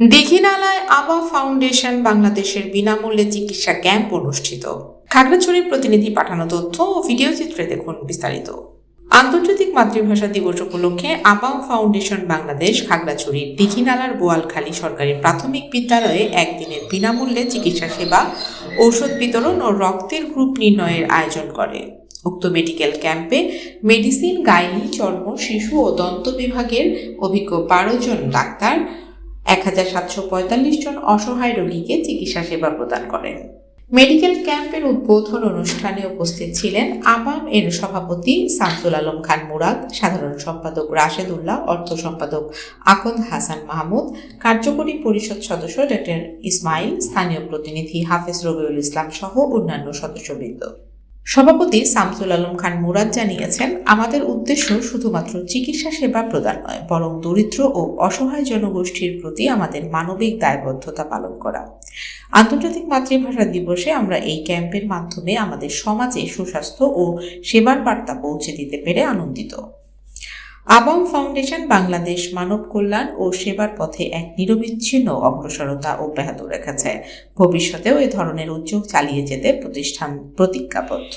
দীঘিনালায় আবা ফাউন্ডেশন বাংলাদেশের বিনামূল্যে চিকিৎসা ক্যাম্প অনুষ্ঠিত। খাগড়াছড়ির প্রতিনিধি পাঠানো তথ্য ও ভিডিও চিত্রে দেখুন বিস্তারিত। আন্তর্জাতিক মাতৃভাষা দিবস উপলক্ষে আবাম ফাউন্ডেশন বাংলাদেশ খাগড়াছড়ির দীঘিনালার বোয়ালখালী সরকারি প্রাথমিক বিদ্যালয়ে একদিনের বিনামূল্যে চিকিৎসা সেবা, ঔষধ বিতরণ ও রক্তের গ্রুপ নির্ণয়ের আয়োজন করে। উক্ত মেডিকেল ক্যাম্পে মেডিসিন, গাইনি, চর্ম, শিশু ও দন্ত বিভাগের অভিজ্ঞ বারো জন ডাক্তার এক হাজার সাতশো পঁয়তাল্লিশ জন অসহায় রোগীকে চিকিৎসা সেবা প্রদান করেন। মেডিকেল ক্যাম্পের উদ্বোধন অনুষ্ঠানে উপস্থিত ছিলেন আবাম এর সভাপতি শামসুল আলম খান মুরাদ, সাধারণ সম্পাদক রাশেদুল্লাহ, অর্থ সম্পাদক আকন্দ হাসান মাহমুদ, কার্যকরী পরিষদ সদস্য ডক্টর ইসমাইল, স্থানীয় প্রতিনিধি হাফেজ রবিউল ইসলাম সহ অন্যান্য সদস্যবৃন্দ। সভাপতি সামসুল আলম খান মুরাদ জানিয়েছেন, আমাদের উদ্দেশ্য শুধুমাত্র চিকিৎসা সেবা প্রদান নয়, বরং দরিদ্র ও অসহায় জনগোষ্ঠীর প্রতি আমাদের মানবিক দায়বদ্ধতা পালন করা। আন্তর্জাতিক মাতৃভাষা দিবসে আমরা এই ক্যাম্পের মাধ্যমে আমাদের সমাজে সুস্বাস্থ্য ও সেবার বার্তা পৌঁছে দিতে পেরে আনন্দিত। আবাম ফাউন্ডেশন বাংলাদেশ মানব কল্যাণ ও সেবার পথে এক নিরবিচ্ছিন্ন অগ্রসরতা অব্যাহত রেখেছে। ভবিষ্যতেও এ ধরনের উদ্যোগ চালিয়ে যেতে প্রতিষ্ঠান প্রতিজ্ঞাবদ্ধ।